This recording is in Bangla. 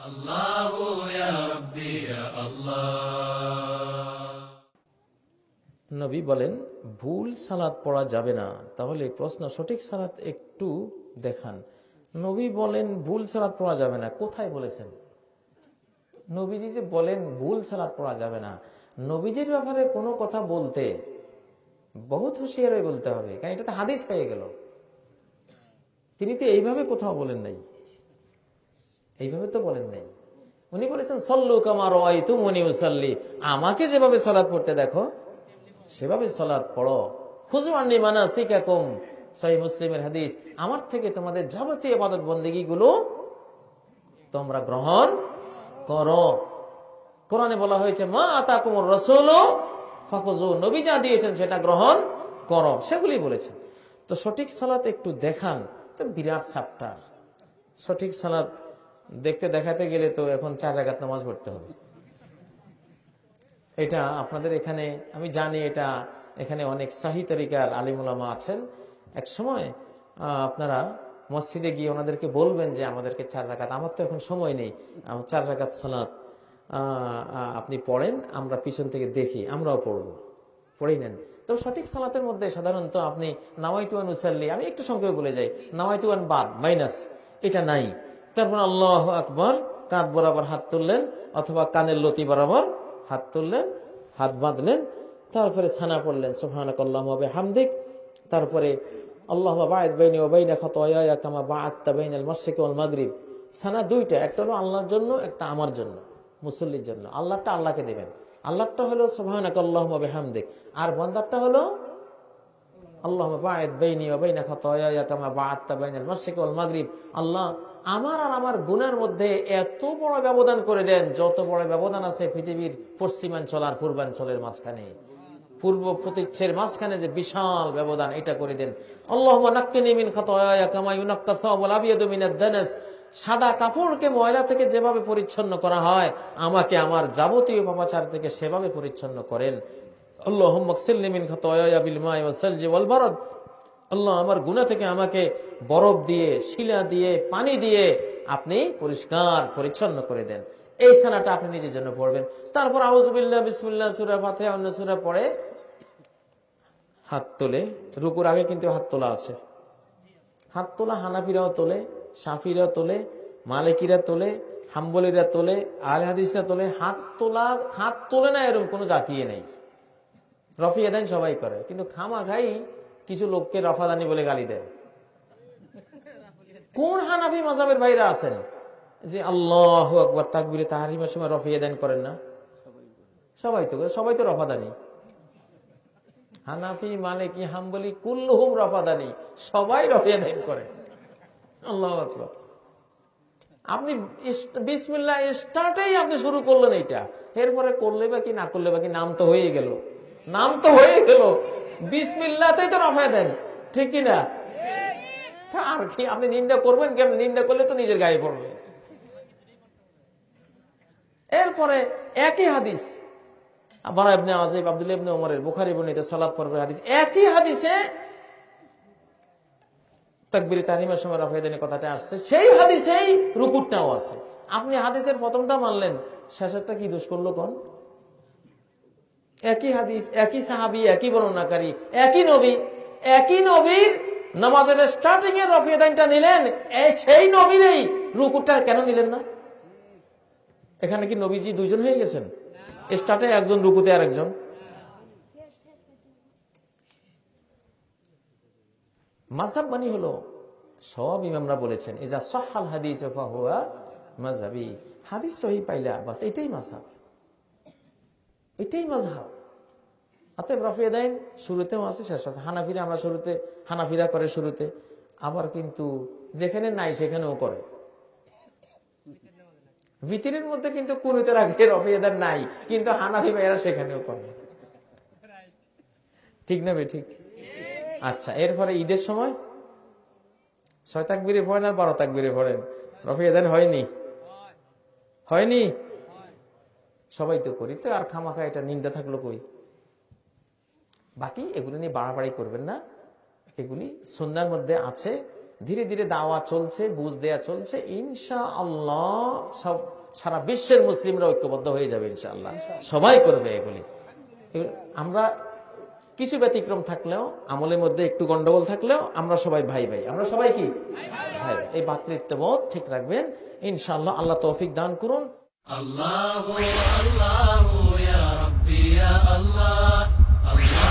الله يا ربي يا الله নবী বলেন ভুল সালাত পড়া যাবে না তাহলে প্রশ্ন সঠিক সালাত একটু দেখান নবী বলেন ভুল সালাত পড়া যাবে না কোথায় বলেছেন নবীজি যে বলেন ভুল সালাত পড়া যাবে না নবীজির ব্যাপারে কোনো কথা বলতে বহুত হুঁশিয়ার হয়ে বলতে হবে কারণ এটা তো হাদিস পেয়ে গেল তিনি তো এইভাবে কোথাও বলেন নাই এইভাবে তো বলেন নাই। উনি বলেছেন, সল্লু কামার তুমনি মুসাল্লি আমাকে যেভাবে সলাৎ পড়তে দেখো, সেভাবে সলাৎ পড়ো। খুজমান্ডি মানা সিকাকুম সহি মুসলিমের হাদিস, আমার থেকে তোমাদের যাবতীয় ইবাদত বন্দেগী গুলো তোমরা গ্রহণ করো। কোরআনে বলা হয়েছে, মা আতা কুমর রসুল নবী যা দিয়েছেন সেটা গ্রহণ করো, সেগুলি বলেছেন তো সঠিক সালাত একটু দেখান, তো বিরাট সাপ্টার সঠিক সালাত দেখতে দেখাতে গেলে তো এখন চার রাগাত নামাজ পড়তে হবে। এটা আপনাদের এখানে, আমি জানি এটা এখানে অনেক সাহি তরিকার আলিমুলামা আছেন। এক সময় আপনারা মসজিদে গিয়ে ওনাদেরকে বলবেন যে আমাদেরকে চার রাকাত, আমার তো এখন সময় নেই চার রাকাত সালাত। আপনি পড়েন, আমরা পিছন থেকে দেখি, আমরাও পড়ব। পড়েই নেন। তো সঠিক সালাতের মধ্যে সাধারণত আপনি নাওয়াইতুয়ান উসাল্লি আমি একটু সংক্ষেপে বলে যাই, নাওয়াইতুয়ান বাদ, মাইনাস, এটা নাই। তারপর আল্লাহ আকবর, কাঁধ বরাবর হাত তুললেন, অথবা কানের লতি বরাবর হাত তুললেন, হাত বাঁধলেন, তারপরে ছানা পড়লেন সোহানক আল্লাহ হামদিক তারপরে আল্লাহ বাইনি ও বাইনা খতয়া কামা বা আত্মা বাইন আল মশিক ওল মাগরিব। ছানা দুইটা, একটা হলো আল্লাহর জন্য, একটা আমার জন্য, মুসল্লির জন্য। আল্লাহটা আল্লাহকে দেবেন। আল্লাহটা হলো সোহানক আল্লাহ হামদিক আর বন্দারটা হলো আল্লাহ আমার আর আমার মধ্যে এত বড় ব্যবধান করে দেন, যত বড় ব্যবধান আছে পৃথিবীর পশ্চিমাঞ্চল আর পূর্বাঞ্চলের মাঝখানে। পূর্ব প্রতীচ্ছের মাঝখানে যে বিশাল ব্যবধান, এটা করে দেন। সাদা কাপড়কে ময়লা থেকে যেভাবে পরিচ্ছন্ন করা হয়, আমাকে আমার যাবতীয় পাপাচার থেকে সেভাবে পরিচ্ছন্ন করেন। আল্লাহ আমার গুণা থেকে আমাকে বরফ দিয়ে, শিলা দিয়ে, পানি দিয়ে আপনি পরিষ্কার, পরিচ্ছন্ন করে দেন। এই সানাটা আপনি নিজের জন্য পড়বেন। তারপর আউজবিল্লাহ বিসমুল্লাহ, সুরা ফাতে অন্য সুরা পড়ে হাত তোলে। রুকুর আগে কিন্তু হাত তোলা আছে। হাত তোলা হানাফিরাও তোলে, সাফিরাও তোলে, মালিকিরা তোলে, হাম্বলিরা তোলে আল হাদিসরা তোলে। হাত তোলা, হাত তোলে না এরকম কোনো জাতিয়ে নেই। রফি এদান সবাই করে। কিন্তু খামা খাই কিছু লোককে রফাদানি বলে গালি দেয়। কোন হানাফি মাজাবের ভাইরা আছেন যে আল্লাহ আকবর তাকবিরে তাহারিমার সময় রফি এদান করেন না? সবাই তো সবাই তো রফাদানি। হানাফি মালিকি হাম্বলি কুল্লুহুম রফাদানি। সবাই রফি এদান করে আল্লাহ আকবর। আপনি বিসমিল্লা স্টার্টেই আপনি শুরু করলেন এইটা। এরপরে করলে বা কি না করলে বা কি নাম তো হয়ে গেল। নাম তো হয়ে গেল। বিসমিল্লাতেই তো রফা দেন ঠিক কি না? আর কি, আপনি নিন্দা করবেন কেমন? নিন্দা করলে তো নিজের গায়ে পড়বে। এরপরে একই হাদিস আপনি আজিব আব্দুল ইবনে ওমরের বুখারী বর্ণিত সালাত পর্বের হাদিস, একই হাদিসে তাকবির তারিমের সময় রফেদানি কথাটা আসছে, সেই হাদিসেই রুকুরটাও আছে। আপনি হাদিসের প্রথমটা মানলেন, শেষেরটা কি দোষ করল কোন? একই হাদিস, একই সাহাবি, একই বর্ণনাকারী, একই নবী, একই নবীর নামাজের স্টার্টিং এর রফিদানটা নিলেন সেই এই রুকুরটা কেন নিলেন না? এখানে কি নবীজি দুইজন হয়ে গেছেন? স্টার্টে একজন, রুকুতে আর একজন মাঝাব মানে হলো সব ইমামরা বলেছেন, ইজা সহাল হাদিস হুয়া মাঝাবি হাদিস সহি পাইলা, বাস এটাই মাঝহাব এটাই মাঝহাব অতএব রফিয়াদাইন শুরুতেও আছে, শেষ আছে। হানাফিরা আমরা শুরুতে, হানাফিরা করে শুরুতে। আবার কিন্তু যেখানে নাই সেখানেও করে। ভিতরের মধ্যে কিন্তু কুনুতের আগে রফিয়াদার নাই, কিন্তু হানাফি ভাইয়েরা সেখানেও করে। ঠিক না ঠিক? আচ্ছা এরপরে ঈদের সময়? ছয় তাক বিরে পড়েন আর বারো তাক বিরে পড়েন রফিয়াদান হয়নি? হয়নি? সবাই তো করি। তো আর খামাখা এটা নিন্দা থাকল কই? বাকি এগুলি নিয়ে বাড়াবাড়ি করবেন না। এগুলি সন্ধ্যার মধ্যে আছে। ধীরে ধীরে দাওয়া চলছে, বুঝ দেয়া চলছে। ইনশা আল্লাহ সব সারা বিশ্বের মুসলিমরা ঐক্যবদ্ধ হয়ে যাবে ইনশাআল্লাহ। সবাই করবে এগুলি। আমরা কিছু ব্যতিক্রম থাকলেও, আমলের মধ্যে একটু গন্ডগোল থাকলেও আমরা সবাই ভাই ভাই। আমরা সবাই কি? ভাই এই ভাতৃত্ববোধ ঠিক রাখবেন। ইনশাআল্লাহ আল্লাহ তৌফিক দান করুন। আল্লাহ আল্লাহ। আল্লাহ